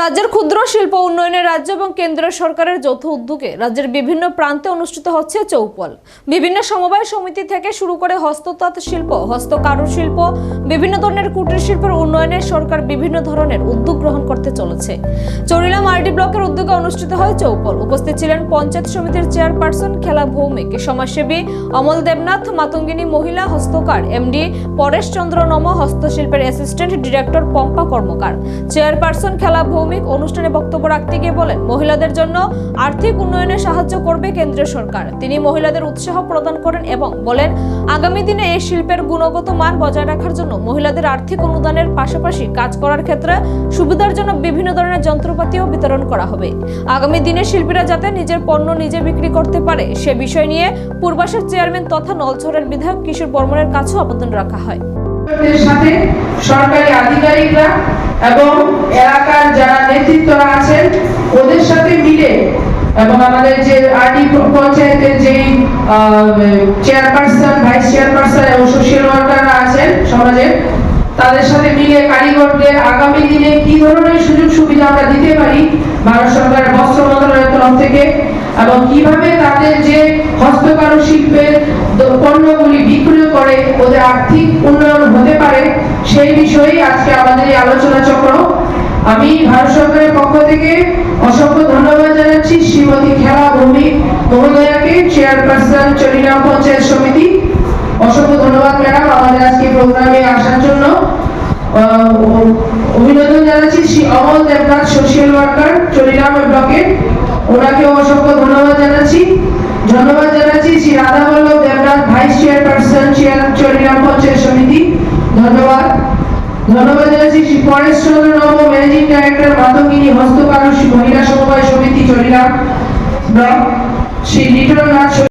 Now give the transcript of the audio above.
রাজ্যের ক্ষুদ্র শিল্প উন্নয়নে রাজ্য এবং কেন্দ্রীয় সরকারের যৌথ উদ্যোগে রাজ্যের বিভিন্ন প্রান্তে অনুষ্ঠিত হচ্ছে চৌপল। বিভিন্ন সমবায় সমিতি থেকে শুরু করে হস্ততাঁত শিল্প হস্ত কারুশিল্প বিভিন্ন ধরনের কুটির শিল্পের উন্নয়নে সরকার বিভিন্ন ধরনের উদ্যোগ গ্রহণ করতে চলেছে। চরিলা মাল্টি ব্লকের উদ্যোগে অনুষ্ঠিত হয় চৌপল। উপস্থিত ছিলেন পঞ্চায়েত সমিতির চেয়ারপারসন খেলা ভৌমিক, সমাজসেবী অমল দেবনাথ, মাতঙ্গিনী মহিলা হস্তকার, এমডি পরেশ চন্দ্র নম, হস্তশিল্পের assistant director Pampa Karmakar. Chairperson Khela Bhowmik অনুষ্ঠানে বক্তব্য রাখতে গিয়ে বলেন, মহিলাদের জন্য আর্থিক উন্নয়নে সাহায্য করবে কেন্দ্রীয় সরকার। তিনি মহিলাদের উৎসাহ প্রদান করেন এবং বলেন, আগামী দিনে এই শিল্পের গুণগত মান বজায় রাখার জন্য মহিলাদের আর্থিক অনুদানের পাশাপাশি কাজ করার ক্ষেত্রে সুবিধার জন্য বিভিন্ন ধরনের যন্ত্রপাতিও বিতরণ করা হবে। আগামী দিনে শিল্পীরা যাতে নিজের পণ্য নিজে বিক্রি করতে পারে, সে বিষয় নিয়ে পূর্বাসের চেয়ারম্যান তথা নলছড়ের বিধায়ক কিশোর বর্মনের কাছেও আবেদন রাখা হয়। সাথে সরকারি আধিকারিকরা এবং এলাকার যারা নেতৃত্বরা আছেন, ওদের সাথে মিলে এবং আমাদের যে আরডি পঞ্চায়েতের যে চেয়ারপারসন, ভাইস চেয়ারপারসন এবং সোশ্যাল ওয়ার্কাররা আছেন সমাজের তাদের সাথে মিলে কারিগরদের আগামী দিনে কি ধরনের সুযোগ সুবিধা আমরা দিতে পারি? ভারত সরকারের বস্ত্র মন্ত্রণালয়ের তরফ থেকে এবং কীভাবে তাদের যে হস্তকারু শিল্পের পণ্যগুলি বিক্রি করে, ওদের আর্থিক উন্নয়ন হতে পারে, সেই বিষয়েই আজকে আমাদের এই আলোচনা চক্র। আমি ভারত সরকারের পক্ষ থেকে অসংখ্য ধন্যবাদ জানাচ্ছি শ্রীমতী খেলা ভৌমিক মহোদয়াকে, চেয়ারপারসন চরিনাম পঞ্চায়েত সমিতি। অসংখ্য ধন্যবাদ, ম্যাডাম, আমাদের আজকে প্রোগ্রামে আসার জন্য। অভিনন্দন জানাচ্ছি শ্রী অমল দেবনাথ, সোশ্যাল ওয়ার্কার চরিরাম ব্লকে ওনাকেও অসংখ্য ধন্যবাদ জানাচ্ছি শ্রী পরেশ চন্দ্র নব ম্যানেজিং ডাইরেক্টর মাতঙ্গিনী হস্তকারু মহিলা সমবায় সমিতি চলিলাম। ব্লক শ্রী লিটন নাথ